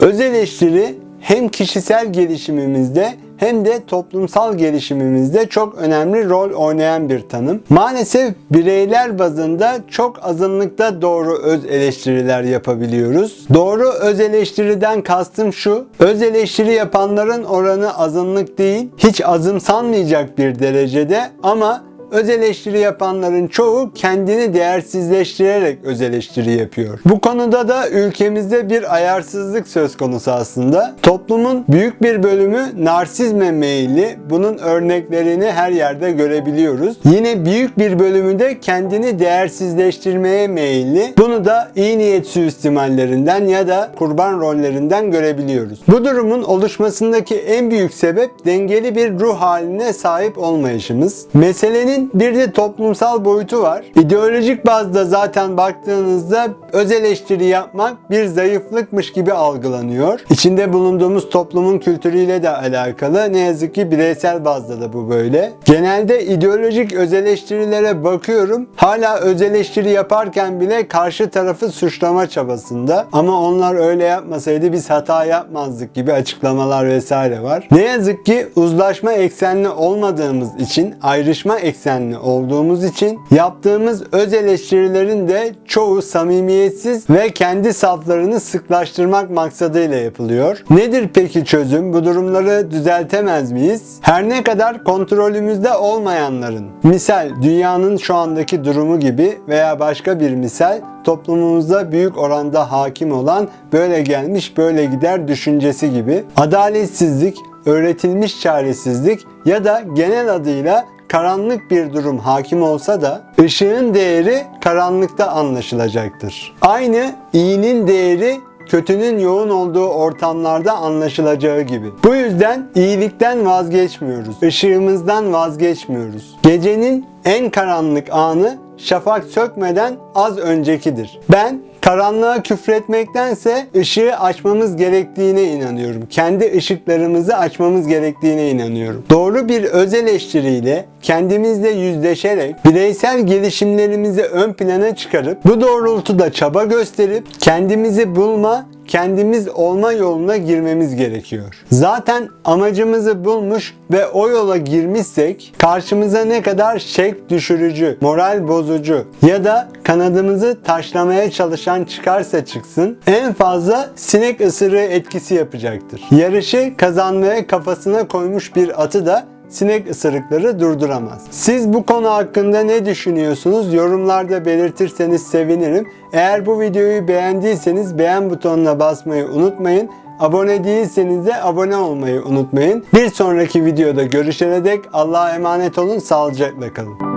Öz eleştiri hem kişisel gelişimimizde hem de toplumsal gelişimimizde çok önemli rol oynayan bir tanım. Maalesef bireyler bazında çok azınlıkta doğru öz eleştiriler yapabiliyoruz. Doğru öz eleştiriden kastım şu. Öz eleştiri yapanların oranı azınlık değil, hiç azımsanmayacak bir derecede ama öz eleştiri yapanların çoğu kendini değersizleştirerek öz eleştiri yapıyor. Bu konuda da ülkemizde bir ayarsızlık söz konusu aslında. Toplumun büyük bir bölümü narsizme meyilli. Bunun örneklerini her yerde görebiliyoruz. Yine büyük bir bölümü de kendini değersizleştirmeye meyilli. Bunu da iyi niyet suistimallerinden ya da kurban rollerinden görebiliyoruz. Bu durumun oluşmasındaki en büyük sebep dengeli bir ruh haline sahip olmayışımız. Meselenin bir de toplumsal boyutu var. İdeolojik bazda zaten baktığınızda öz eleştiri yapmak bir zayıflıkmış gibi algılanıyor. İçinde bulunduğumuz toplumun kültürüyle de alakalı. Ne yazık ki bireysel bazda da bu böyle. Genelde ideolojik öz eleştirilere bakıyorum. Hala öz eleştiri yaparken bile karşı tarafı suçlama çabasında. Ama onlar öyle yapmasaydı biz hata yapmazdık gibi açıklamalar vesaire var. Ne yazık ki uzlaşma eksenli olmadığımız için, ayrışma eksenli olduğumuz için yaptığımız öz eleştirilerin de çoğu samimiyetsiz ve kendi saflarını sıklaştırmak maksadıyla yapılıyor. Nedir peki çözüm? Bu durumları düzeltemez miyiz? Her ne kadar kontrolümüzde olmayanların, misal dünyanın şu andaki durumu gibi veya başka bir misal toplumumuzda büyük oranda hakim olan böyle gelmiş böyle gider düşüncesi gibi adaletsizlik, öğretilmiş çaresizlik ya da genel adıyla karanlık bir durum hakim olsa da ışığın değeri karanlıkta anlaşılacaktır. Aynı iyinin değeri kötünün yoğun olduğu ortamlarda anlaşılacağı gibi. Bu yüzden iyilikten vazgeçmiyoruz. Işığımızdan vazgeçmiyoruz. Gecenin en karanlık anı şafak sökmeden az öncekidir. Ben karanlığa küfretmektense ışığı açmamız gerektiğine inanıyorum. Kendi ışıklarımızı açmamız gerektiğine inanıyorum. Doğru bir öz eleştiriyle kendimizle yüzleşerek bireysel gelişimlerimizi ön plana çıkarıp bu doğrultuda çaba gösterip kendimizi bulma kendimiz olma yoluna girmemiz gerekiyor. Zaten amacımızı bulmuş ve o yola girmişsek karşımıza ne kadar şek düşürücü, moral bozucu ya da kanadımızı taşlamaya çalışan çıkarsa çıksın en fazla sinek ısırığı etkisi yapacaktır. Yarışı kazanmaya kafasına koymuş bir atı da sinek ısırıkları durduramaz. Siz bu konu hakkında ne düşünüyorsunuz? Yorumlarda belirtirseniz sevinirim. Eğer bu videoyu beğendiyseniz beğen butonuna basmayı unutmayın. Abone değilseniz de abone olmayı unutmayın. Bir sonraki videoda görüşene dek Allah'a emanet olun, sağlıcakla kalın.